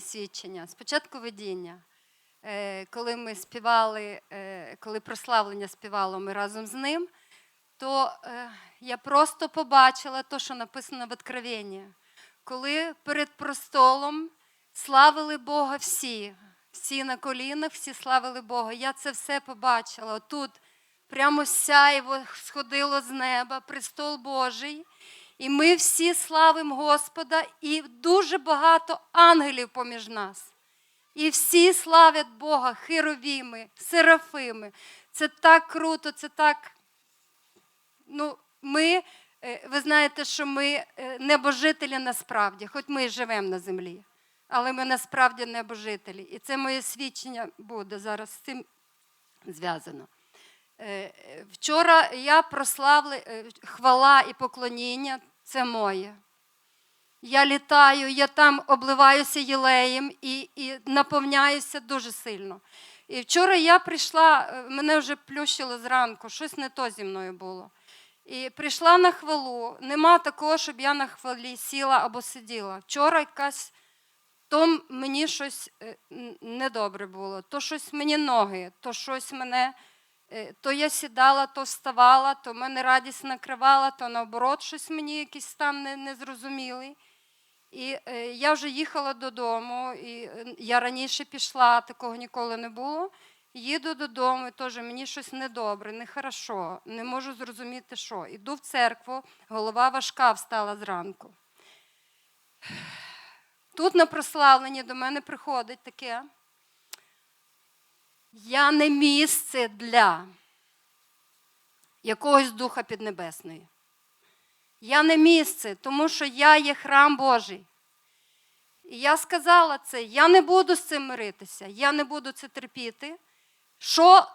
свідчення. Спочатку видіння. Е, Коли ми співали, е, коли прославлення співало ми разом з ним, то е, я просто побачила те, що написано в Откровенні. Коли перед простолом славили Бога всі, всі на колінах, всі славили Бога. Я це все побачила. Тут прямо сяйво сходило з неба, престол Божий. І ми всі славимо Господа, і дуже багато ангелів поміж нас. І всі славять Бога, херовіми, серафими. Це так круто, це так. Ну, ми, е, ви знаєте, що ми е, небожителі насправді, хоч ми і живемо на землі, але ми насправді небожителі. І це моє свідчення буде зараз з цим зв'язано. Е, Вчора я прославила хвала і поклоніння це моє. Я літаю, я там обливаюся єлеєм і, і наповняюся дуже сильно. І вчора я прийшла, е, мене вже плющило зранку, щось не то зі мною було. І прийшла на хвалу. Нема такого, щоб я на хвалі сіла або сиділа. Вчора якась то мені щось е, недобре було, то щось мені ноги, то щось мене. Е, То я сідала, то вставала, то мене радість накривала, то наоборот щось мені якийсь стан незрозумілий. І е, я вже їхала додому, і е, я раніше пішла, такого ніколи не було. Їду додому, і теж мені щось недобре, нехорошо, не можу зрозуміти, що. Іду в церкву, голова важка встала зранку. Тут на прославленні до мене приходить таке. Я не місце для якогось духа піднебесної. Я не місце, тому що я є храм Божий. І я сказала це, я не буду з цим миритися, я не буду це терпіти. Що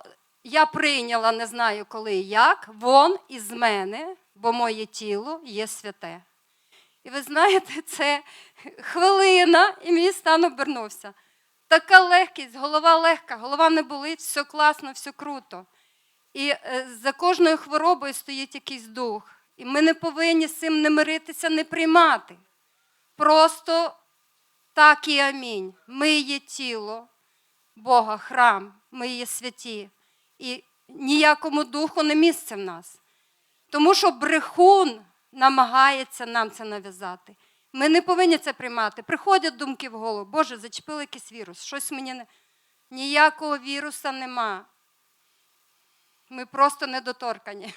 я прийняла, не знаю коли і як, вон із мене, бо моє тіло є святе. І ви знаєте, це хвилина, і мій стан обернувся. Така легкість, голова легка, голова не болить, все класно, все круто. І е, за кожною хворобою стоїть якийсь дух. І ми не повинні з цим не миритися, не приймати. Просто так і амінь. Ми є тіло Бога, храм, ми є святі. І ніякому духу не місце в нас. Тому що брехун намагається нам це нав'язати. Ми не повинні це приймати. Приходять думки в голову, Боже, зачепили якийсь вірус, щось мені не. Ніякого віруса нема. Ми просто недоторкані.